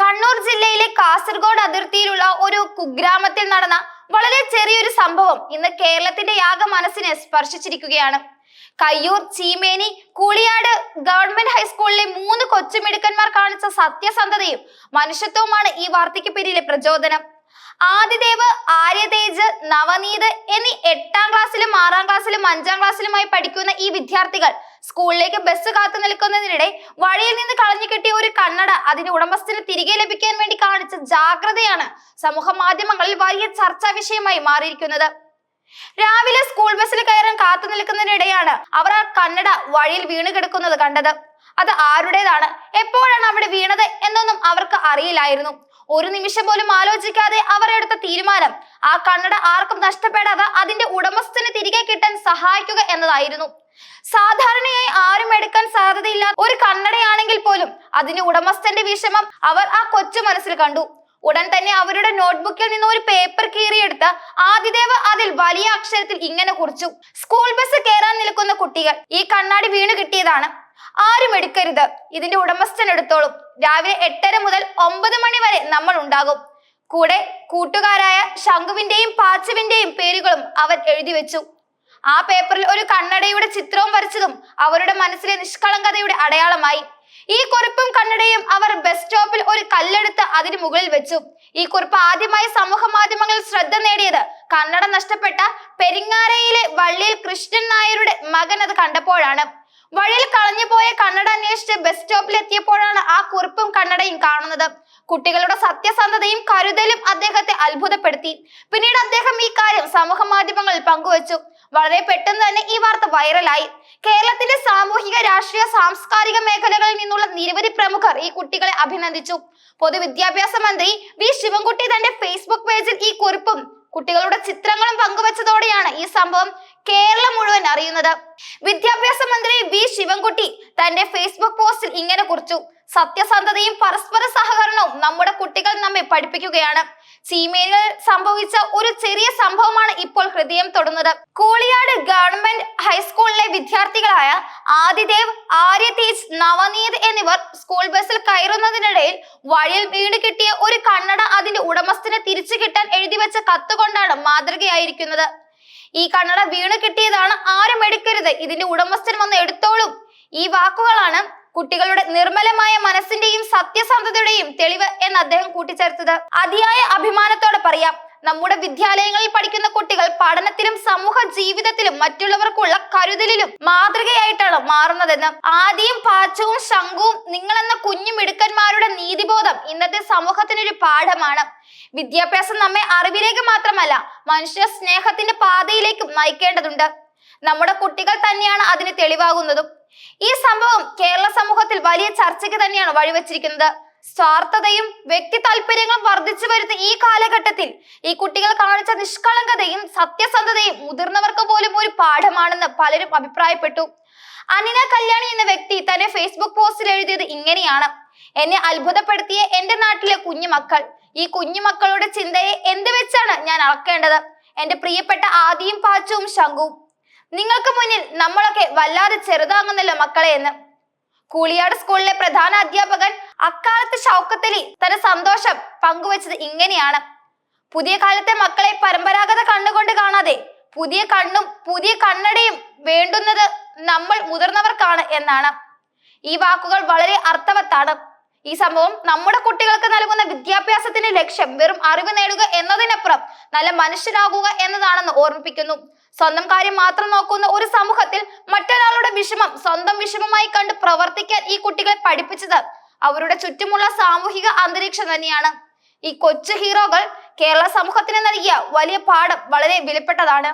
കണ്ണൂർ ജില്ലയിലെ കാസർഗോഡ് അതിർത്തിയിലുള്ള ഒരു കുഗ്രാമത്തിൽ നടന്ന വളരെ ചെറിയൊരു സംഭവം ഇന്ന് കേരളത്തിന്റെ യാഗ മനസ്സിനെ സ്പർശിച്ചിരിക്കുകയാണ്. കയ്യൂർ ചീമേനി കൂളിയാട് ഗവൺമെന്റ് ഹൈസ്കൂളിലെ മൂന്ന് കൊച്ചുമിടുക്കന്മാർ കാണിച്ച സത്യസന്ധതയും മനുഷ്യത്വവുമാണ് ഈ വാർത്തയ്ക്ക് പിന്നിലെ പ്രചോദനം. ആദിദേവ് ആര്യതേജ് നവനീത് എന്നീ എട്ടാം ക്ലാസ്സിലും ആറാം ക്ലാസ്സിലും അഞ്ചാം ക്ലാസ്സിലുമായി പഠിക്കുന്ന ഈ വിദ്യാർത്ഥികൾ സ്കൂളിലേക്ക് ബസ് കാത്തു നിൽക്കുന്നതിനിടെ വഴിയിൽ നിന്ന് കളഞ്ഞു കിട്ടിയ ഒരു കണ്ണട അതിന്റെ ഉടമസ്ഥന് തിരികെ ലഭിക്കാൻ വേണ്ടി കാണിച്ച ജാഗ്രതയാണ് സമൂഹ മാധ്യമങ്ങളിൽ വലിയ ചർച്ചാ വിഷയമായി മാറിയിരിക്കുന്നത്. രാവിലെ സ്കൂൾ ബസ്സിൽ കയറാൻ കാത്തു നിൽക്കുന്നതിനിടെയാണ് അവർ ആ കണ്ണട വഴിയിൽ വീണ് കിടക്കുന്നത് കണ്ടത്. അത് ആരുടേതാണ്? എപ്പോഴാണ് അവിടെ വീണത് എന്നൊന്നും അവർക്ക് അറിയില്ലായിരുന്നു. ഒരു നിമിഷം പോലും ആലോചിക്കാതെ അവർ എടുത്ത തീരുമാനം. ആ കണ്ണട ആർക്കും നഷ്ടപ്പെടാതെ അതിന്റെ ഉടമസ്ഥന് തിരികെ കിട്ടാൻ സഹായിക്കുക എന്നതായിരുന്നു. സാധാരണയായി ആരും എടുക്കാൻ സാധ്യതയില്ല ഒരു കണ്ണടയാണെങ്കിൽ പോലും അതിന്റെ ഉടമസ്ഥന്റെ വിഷമം അവർ ആ കൊച്ചു മനസ്സിൽ കണ്ടു. ഉടൻ തന്നെ അവരുടെ നോട്ട്ബുക്കിൽ നിന്ന് ഒരു പേപ്പർ കീറിയെടുത്ത് ആദിദേവ് അതിൽ വലിയ അക്ഷരത്തിൽ ഇങ്ങനെ കുറിച്ചു. സ്കൂൾ ബസ് കയറാൻ നിൽക്കുന്ന കുട്ടികൾ ഈ കണ്ണാടി വീണു കിട്ടിയതാണ്. ആരും എടുക്കരുത്. ഇതിന്റെ ഉടമസ്ഥൻ എടുത്തോളും. രാവിലെ എട്ടര മുതൽ ഒമ്പത് മണി വരെ നമ്മൾ ഉണ്ടാകും. കൂടെ കൂട്ടുകാരായ ശംഖുവിന്റെയും പാച്ചുവിന്റെയും പേരുകളും അവൻ എഴുതി വെച്ചു. ആ പേപ്പറിൽ ഒരു കണ്ണടയുടെ ചിത്രവും വരച്ചതും അവരുടെ മനസ്സിലെ നിഷ്കളങ്കതയുടെ അടയാളമായി. ഈ കുറിപ്പും കണ്ണടയും അവർ ബസ് സ്റ്റോപ്പിൽ ഒരു കല്ലെടുത്ത് അതിന് മുകളിൽ വെച്ചു. ഈ കുറിപ്പ് ആദ്യമായി സമൂഹ മാധ്യമങ്ങളിൽ ശ്രദ്ധ നേടിയത് കണ്ണട നഷ്ടപ്പെട്ട പെരിങ്ങാരയിലെ വള്ളിയിൽ കൃഷ്ണൻ നായരുടെ മകൻ അത് കണ്ടപ്പോഴാണ്. വഴിയിൽ കളഞ്ഞുപോയ കണ്ണട അന്വേഷിച്ച് ബസ് സ്റ്റോപ്പിൽ എത്തിയപ്പോഴാണ് ആ കുറിപ്പും കണ്ണടയും കാണുന്നത്. കുട്ടികളുടെ സത്യസന്ധതയും കരുതലും അദ്ദേഹത്തെ അത്ഭുതപ്പെടുത്തി. പിന്നീട് അദ്ദേഹം ഈ കാര്യം സമൂഹ മാധ്യമങ്ങളിൽ പങ്കുവച്ചു. വളരെ പെട്ടെന്ന് തന്നെ ഈ വാർത്ത വൈറലായി. കേരളത്തിന്റെ സാമൂഹിക രാഷ്ട്രീയ സാംസ്കാരിക മേഖലകളിൽ നിന്നുള്ള നിരവധി പ്രമുഖർ ഈ കുട്ടികളെ അഭിനന്ദിച്ചു. പൊതുവിദ്യാഭ്യാസ മന്ത്രി വി. ശിവൻകുട്ടി തന്റെ ഫേസ്ബുക്ക് പേജിൽ ഈ കുറിപ്പും കുട്ടികളുടെ ചിത്രങ്ങളും പങ്കുവച്ചതോടെയാണ് ഈ സംഭവം കേരളം മുഴുവൻ അറിയുന്നത്. വിദ്യാഭ്യാസ മന്ത്രി വി ശിവൻകുട്ടി തന്റെ ഫേസ്ബുക്ക് പോസ്റ്റിൽ ഇങ്ങനെ കുറിച്ചു. സത്യസന്ധതയും പരസ്പര സഹകരണവും നമ്മുടെ കുട്ടികൾ നമ്മെ പഠിപ്പിക്കുകയാണ്. ചീമേനിൽ സംഭവിച്ച ഒരു ചെറിയ സംഭവമാണ് ഇപ്പോൾ ഹൃദയം തൊടുന്നത്. കൂളിയാട് ഗവൺമെന്റ് ഹൈസ്കൂളിലെ വിദ്യാർത്ഥികളായ ആദിദേവ് ആര്യതേജ് നവനീത് എന്നിവർ സ്കൂൾ ബസ്സിൽ കയറുന്നതിനിടയിൽ വഴിയിൽ വീട് കിട്ടിയ ഒരു കണ്ണട അതിന്റെ ഉടമസ്ഥനെ തിരിച്ചു കിട്ടാൻ എഴുതി വെച്ച കത്തുകൊണ്ടാണ് മാതൃകയായിരിക്കുന്നത്. ഈ കണ്ണട വീണ് കിട്ടിയതാണ് ആരും എടുക്കരുത്. ഇതിന്റെ ഉടമസ്ഥൻ വന്ന് എടുത്തോളും. ഈ വാക്കുകളാണ് കുട്ടികളുടെ നിർമ്മലമായ മനസ്സിന്റെയും സത്യസന്ധതയുടെയും തെളിവ് എന്ന് അദ്ദേഹം കൂട്ടിച്ചേർത്തത്. അതിയായ അഭിമാനത്തോടെ പറയാം. നമ്മുടെ വിദ്യാലയങ്ങളിൽ പഠിക്കുന്ന കുട്ടികൾ പഠനത്തിലും സമൂഹ ജീവിതത്തിലും മറ്റുള്ളവർക്കുള്ള കരുതലിലും മാതൃകയായിട്ടാണ് മാറുന്നതെന്ന് ആദ്യം പാച്ചവും ശംഖുവും നിങ്ങളെന്ന കുഞ്ഞു മിടുക്കന്മാരുടെ നീതിബോധം ഇന്നത്തെ സമൂഹത്തിനൊരു പാഠമാണ്. വിദ്യാഭ്യാസം നമ്മെ അറിവിലേക്ക് മാത്രമല്ല മനുഷ്യ സ്നേഹത്തിന്റെ പാതയിലേക്കും നയിക്കേണ്ടതുണ്ട്. നമ്മുടെ കുട്ടികൾ തന്നെയാണ് അതിന് തെളിവാകുന്നതും. ഈ സംഭവം കേരള സമൂഹത്തിൽ വലിയ ചർച്ചയ്ക്ക് തന്നെയാണ് വഴിവെച്ചിരിക്കുന്നത്. സ്വാർത്ഥതയും വ്യക്തി താല്പര്യങ്ങളും വർദ്ധിച്ചു വരുന്ന ഈ കാലഘട്ടത്തിൽ ഈ കുട്ടികൾ കാണിച്ച നിഷ്കളങ്കതയും സത്യസന്ധതയും മുതിർന്നവർക്ക് പോലും ഒരു പാഠമാണെന്ന് പലരും അഭിപ്രായപ്പെട്ടു. അനിന കല്യാണി എന്ന വ്യക്തി തന്റെ ഫേസ്ബുക്ക് പോസ്റ്റിൽ എഴുതിയത് ഇങ്ങനെയാണ്. എന്നെ അത്ഭുതപ്പെടുത്തിയ എന്റെ നാട്ടിലെ കുഞ്ഞുമക്കൾ. ഈ കുഞ്ഞുമക്കളുടെ ചിന്തയെ എന്ത് വെച്ചാണ് ഞാൻ അളക്കേണ്ടത്? എന്റെ പ്രിയപ്പെട്ട ആദിയും പാച്ചവും ശംഖുവും. നിങ്ങൾക്ക് മുന്നിൽ നമ്മളൊക്കെ വല്ലാതെ ചെറുതാകുന്നല്ലോ മക്കളെ എന്ന്. കൂളിയാട് സ്കൂളിലെ പ്രധാന അധ്യാപകൻ അക്കാലത്ത് ഷൗക്കത്തലി തന്റെ സന്തോഷം പങ്കുവച്ചത് ഇങ്ങനെയാണ്. പുതിയ കാലത്തെ മക്കളെ പരമ്പരാഗത കണ്ണുകൊണ്ട് കാണാതെ പുതിയ കണ്ണും പുതിയ കണ്ണടയും വേണ്ടുന്നത് നമ്മൾ മുതിർന്നവർക്കാണ് എന്നാണ്. ഈ വാക്കുകൾ വളരെ അർത്ഥവത്താണ്. ഈ സംഭവം നമ്മുടെ കുട്ടികൾക്ക് നൽകുന്ന വിദ്യാഭ്യാസത്തിന്റെ ലക്ഷ്യം വെറും അറിവ് നേടുക എന്നതിനപ്പുറം നല്ല മനുഷ്യനാകുക എന്നതാണെന്ന് ഓർമ്മിപ്പിക്കുന്നു. സ്വന്തം കാര്യം മാത്രം നോക്കുന്ന ഒരു സമൂഹത്തിൽ വിഷമം സ്വന്തം വിഷമമായി കണ്ട് പ്രവർത്തിക്കാൻ ഈ കുട്ടികളെ പഠിപ്പിച്ചത് അവരുടെ ചുറ്റുമുള്ള സാമൂഹിക അന്തരീക്ഷം തന്നെയാണ്. ഈ കൊച്ചു ഹീറോകൾ കേരള സമൂഹത്തിന് നൽകിയ വലിയ പാഠം വളരെ വിലപ്പെട്ടതാണ്.